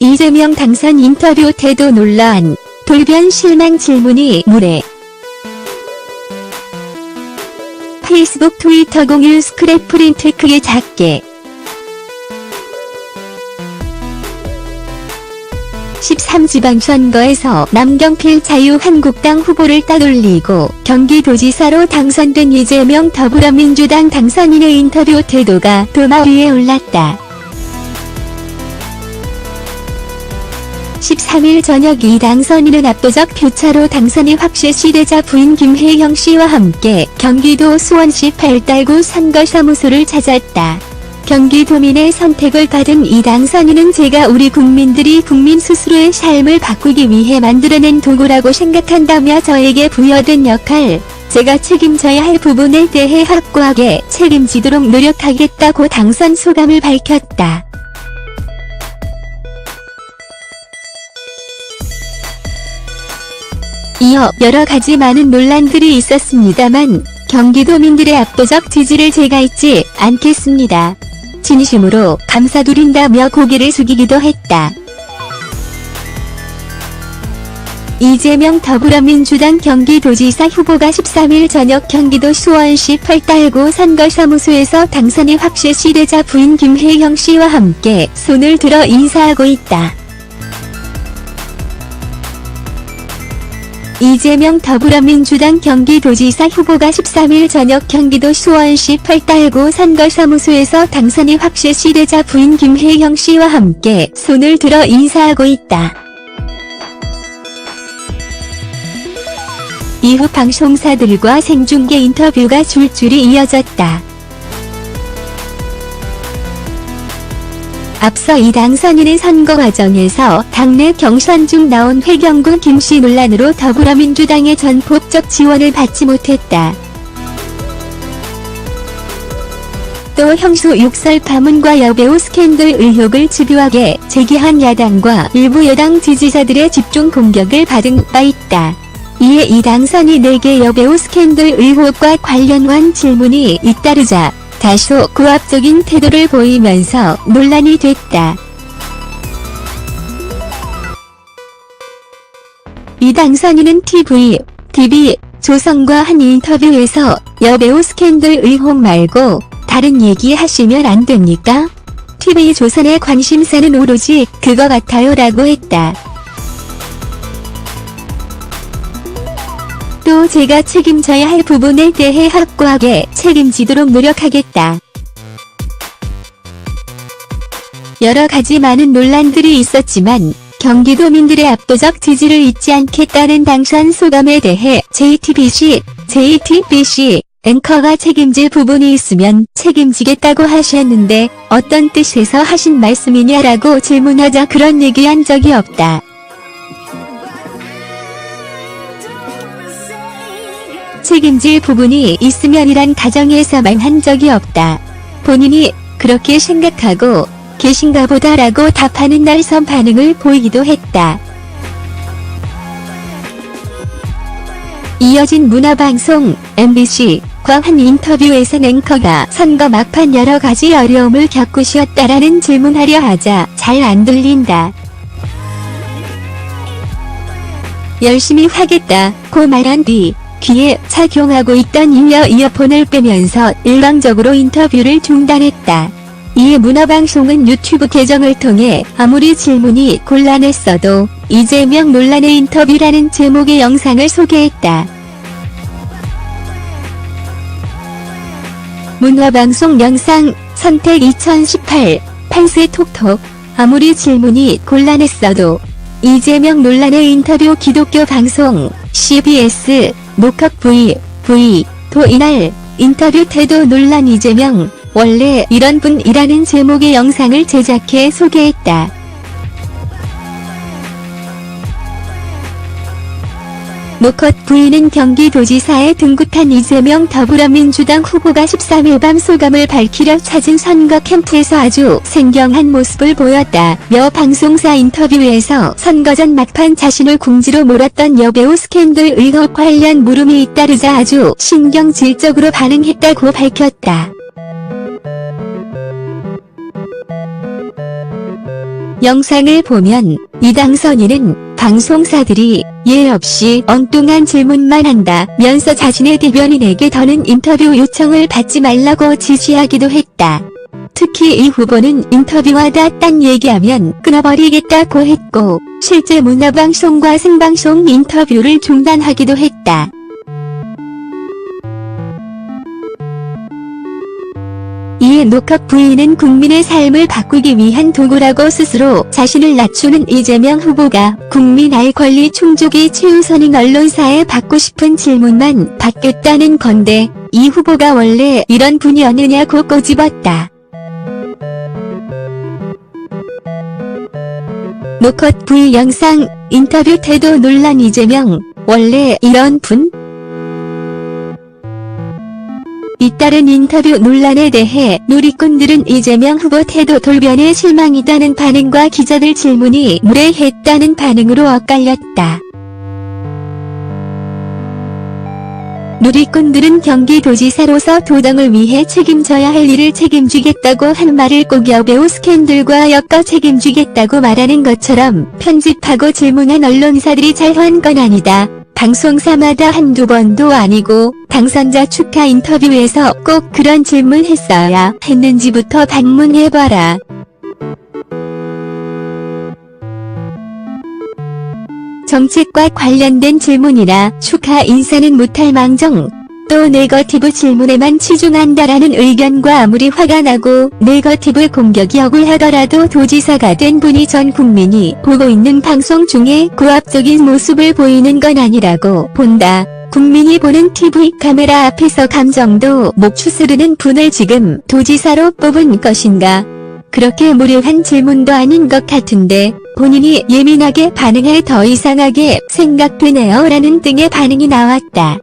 이재명 당선 인터뷰 태도 논란, 돌변 실망 질문이 물에. 페이스북 트위터 공유 스크랩 프린트 크게 작게 13지방선거에서 남경필 자유한국당 후보를 따돌리고 경기도지사로 당선된 이재명 더불어민주당 당선인의 인터뷰 태도가 도마 위에 올랐다. 13일 저녁 이 당선인은 압도적 표차로 당선이 확실시 되자 부인 김혜영 씨와 함께 경기도 수원시 팔달구 선거사무소를 찾았다. 경기도민의 선택을 받은 이 당선인은 제가 우리 국민들이 국민 스스로의 삶을 바꾸기 위해 만들어낸 도구라고 생각한다며 저에게 부여된 역할, 제가 책임져야 할 부분에 대해 확고하게 책임지도록 노력하겠다고 당선 소감을 밝혔다. 이어 여러 가지 많은 논란들이 있었습니다만 경기도민들의 압도적 지지를 제가 잊지 않겠습니다. 진심으로 감사드린다며 고개를 숙이기도 했다. 이재명 더불어민주당 경기도지사 후보가 13일 저녁 경기도 수원시 팔달구 선거사무소에서 당선이 확실시되자 부인 김혜영 씨와 함께 손을 들어 인사하고 있다. 이재명 더불어민주당 경기도지사 후보가 13일 저녁 경기도 수원시 팔달구 선거사무소에서 당선이 확실시되자 부인 김혜영 씨와 함께 손을 들어 인사하고 있다. 이후 방송사들과 생중계 인터뷰가 줄줄이 이어졌다. 앞서 이 당선인은 선거 과정에서 당내 경선 중 나온 회경구 김씨 논란으로 더불어민주당의 전폭적 지원을 받지 못했다. 또 형수 욕설 파문과 여배우 스캔들 의혹을 집요하게 제기한 야당과 일부 여당 지지자들의 집중 공격을 받은 바 있다. 이에 이 당선이 4개 여배우 스캔들 의혹과 관련한 질문이 잇따르자 다소 고압적인 태도를 보이면서 논란이 됐다. 이 당선인은 TV, TV, 조선과 한 인터뷰에서 여배우 스캔들 의혹 말고 다른 얘기 하시면 안 됩니까? TV 조선의 관심사는 오로지 그거 같아요 라고 했다. 또 제가 책임져야 할 부분에 대해 확고하게 책임지도록 노력하겠다. 여러 가지 많은 논란들이 있었지만 경기도민들의 압도적 지지를 잊지 않겠다는 당선 소감에 대해 JTBC, JTBC 앵커가 책임질 부분이 있으면 책임지겠다고 하셨는데 어떤 뜻에서 하신 말씀이냐라고 질문하자 그런 얘기한 적이 없다. 책임질 부분이 있으면이란 가정에서만 한 적이 없다. 본인이 그렇게 생각하고 계신가 보다 라고 답하는 날선 반응을 보이기도 했다. 이어진 문화방송 MBC 과한 인터뷰에서 앵커가 선거 막판 여러 가지 어려움을 겪고 쉬었다라는 질문하려 하자 잘 안 들린다. 열심히 하겠다 고 말한 뒤 귀에 착용하고 있던 인여 이어폰을 빼면서 일방적으로 인터뷰를 중단했다. 이에 문화방송은 유튜브 계정을 통해 아무리 질문이 곤란했어도 이재명 논란의 인터뷰라는 제목의 영상을 소개했다. 문화방송 영상 선택 2018 판세 톡톡 아무리 질문이 곤란했어도 이재명 논란의 인터뷰 기독교 방송 CBS 목학 V V 도 이날 인터뷰 태도 논란 이재명 원래 이런 분이라는 제목의 영상을 제작해 소개했다. 노컷 V는 경기도지사에 등극한 이재명 더불어민주당 후보가 13일 밤 소감을 밝히려 찾은 선거 캠프에서 아주 생경한 모습을 보였다며 방송사 인터뷰에서 선거 전 막판 자신을 궁지로 몰았던 여배우 스캔들 의혹 관련 물음이 잇따르자 아주 신경질적으로 반응했다고 밝혔다. 영상을 보면 이 당선인은 방송사들이 예 없이 엉뚱한 질문만 한다 면서 자신의 대변인에게 더는 인터뷰 요청을 받지 말라고 지시하기도 했다. 특히 이 후보는 인터뷰하다 딴 얘기하면 끊어버리겠다고 했고 실제 문화방송과 생방송 인터뷰를 중단하기도 했다. 이에 녹학 부인은 국민의 삶을 바꾸기 위한 도구라고 스스로 자신을 낮추는 이재명 후보가 국민 알 권리 충족이 최우선인 언론사에 받고 싶은 질문만 받겠다는 건데 이 후보가 원래 이런 분이었느냐고 꼬집었다. 노컷 V 영상 인터뷰 태도 논란 이재명 원래 이런 분? 따른 인터뷰 논란에 대해 누리꾼들은 이재명 후보 태도 돌변에 실망이다는 반응과 기자들 질문이 무례했다는 반응으로 엇갈렸다. 누리꾼들은 경기도지사로서 도당을 위해 책임져야 할 일을 책임지겠다고 한 말을 꼭 여배우 스캔들과 엮어 책임지겠다고 말하는 것처럼 편집하고 질문한 언론사들이 잘한 건 아니다. 방송사마다 한두 번도 아니고 당선자 축하 인터뷰에서 꼭 그런 질문 했어야 했는지부터 반문해봐라. 정책과 관련된 질문이라 축하 인사는 못할 망정. 또 네거티브 질문에만 치중한다라는 의견과 아무리 화가 나고 네거티브 공격이 억울하더라도 도지사가 된 분이 전 국민이 보고 있는 방송 중에 고압적인 모습을 보이는 건 아니라고 본다. 국민이 보는 TV 카메라 앞에서 감정도 목 추스르는 분을 지금 도지사로 뽑은 것인가? 그렇게 무료한 질문도 아닌 것 같은데 본인이 예민하게 반응해 더 이상하게 생각되네요 라는 등의 반응이 나왔다.